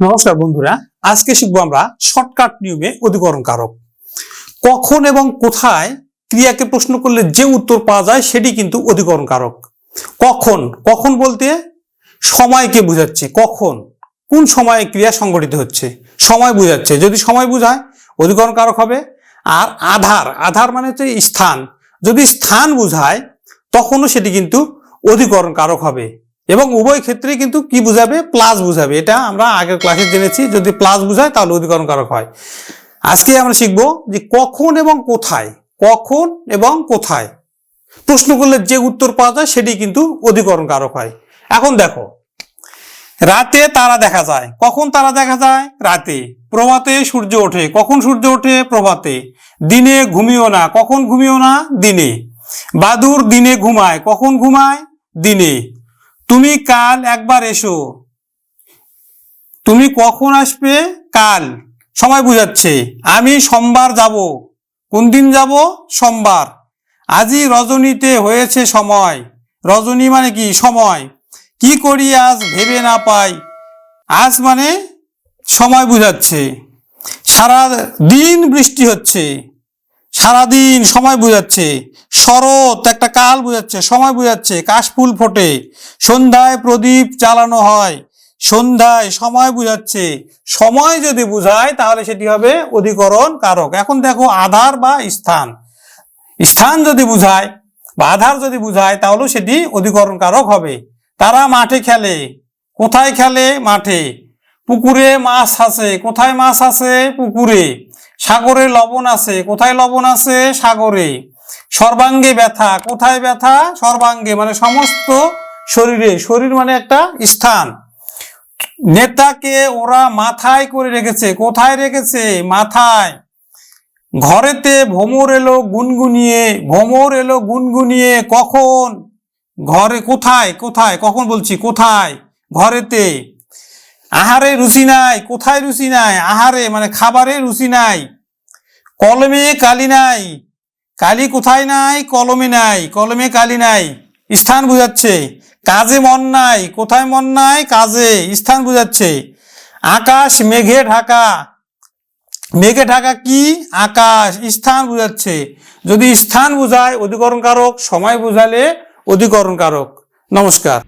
নমস্কার বন্ধুরা, আজকে শিখব আমরা শর্টকাট নিয়মে অধিকরণ কারক কখন এবং কোথায় ক্রিয়াকে প্রশ্ন করলে যে উত্তর পাওয়া যায় সেটি কিন্তু অধিকরণ কারক কখন কখন বলতে সময়কে বোঝাচ্ছে, কখন, কোন সময়ে ক্রিয়া সংগঠিত হচ্ছে, সময় বোঝাচ্ছে। যদি সময় বোঝায় অধিকরণ কারক হবে। আর আধার আধার মানে হচ্ছে স্থান। যদি স্থান বোঝায়, তখনও সেটি কিন্তু অধিকরণ কারক হবে। এবং উভয় ক্ষেত্রে কিন্তু কি বুঝাবে? প্লাস বুঝাবে। এটা আমরা আগের ক্লাসে জেনেছি। যদি প্লাস বুঝায়, তাহলে অধিকরণ কারক হয়। আজকে আমরা শিখব যে কখন এবং কোথায়, কখন এবং কোথায়। প্রশ্ন করলে যে উত্তর পাওয়া যায়, সেটি কিন্তু অধিকরণ কারক হয়। এখন দেখো, রাতে তারা দেখা যায়। কখন তারা দেখা যায়? রাতে। প্রভাতে সূর্য ওঠে। কখন সূর্য ওঠে? প্রভাতে। দিনে ঘুমিও না। কখন ঘুমিও না? দিনে। বাদুর দিনে ঘুমায়। কখন ঘুমায়? দিনে। তুমি কাল একবার এসো। তুমি কখন আসবে? কাল। সময় বুঝাচ্ছে। আমি সোমবার যাব। কোন দিন যাব? সোমবার। আজই রজনীতে হয়েছে সময়। রজনী মানে কি? সময়। কি করি আজ ভেবে না পাই। আজ মানে সময় বুঝাচ্ছে। সারা দিন বৃষ্টি হচ্ছে। সারাদিন সময় বুঝাচ্ছে। শরৎ একটা কাল বুঝাচ্ছে, সময় বুঝাচ্ছে কাশফুল ফোটে। সন্ধ্যায় প্রদীপ জ্বালানো হয়, সন্ধ্যায় সময় বুঝাচ্ছে। সময় যদি বুঝায়, তাহলে সেটি হবে অধিকরণ কারক। এখন দেখো আধার বা স্থান। স্থান যদি বুঝায় বা আধার যদি বুঝায়, তাহলেও সেটি অধিকরণ কারক হবে। তারা মাঠে খেলে। কোথায় খেলে মাঠে? পুকুরে মাছ আছে। কোথায় মাছ আছে? পুকুরে। সাগরে লবণ আছে। কোথায় লবণ আছে? সাগরে। সর্বাঙ্গে ব্যথা। কোথায় ব্যথা? সর্বাঙ্গে মানে সমস্ত শরীরে। শরীর মানে একটা স্থান। নেতাকে ওরা মাথায় করে রেখেছে। কোথায় রেখেছে? মাথায়। ঘরেতে ভোমর এলো গুনগুনিয়ে। ভোমর এলো গুনগুনিয়ে। কখন? ঘরে কোথায়? কোথায়? কখন বলছি? কোথায়? ঘরেতে। আহারে রুচি নাই, কোথায় রুচি নাই? আহারে মানে খাবারে রুচি নাই, কলমে কালি নাই। কালি কোথায় নাই? কলমে নাই, কলমে কালি নাই। স্থান বুঝাচ্ছে, কাজে মন নাই। কোথায় মন নাই? কাজে, স্থান বুঝাচ্ছে। আকাশ, মেঘে ঢাকা। মেঘে ঢাকা কি? আকাশ, স্থান বুঝাচ্ছে। যদি স্থান বুঝায় অধিকরণ কারক সময় বুঝালে অধিকরণ কারক নমস্কার।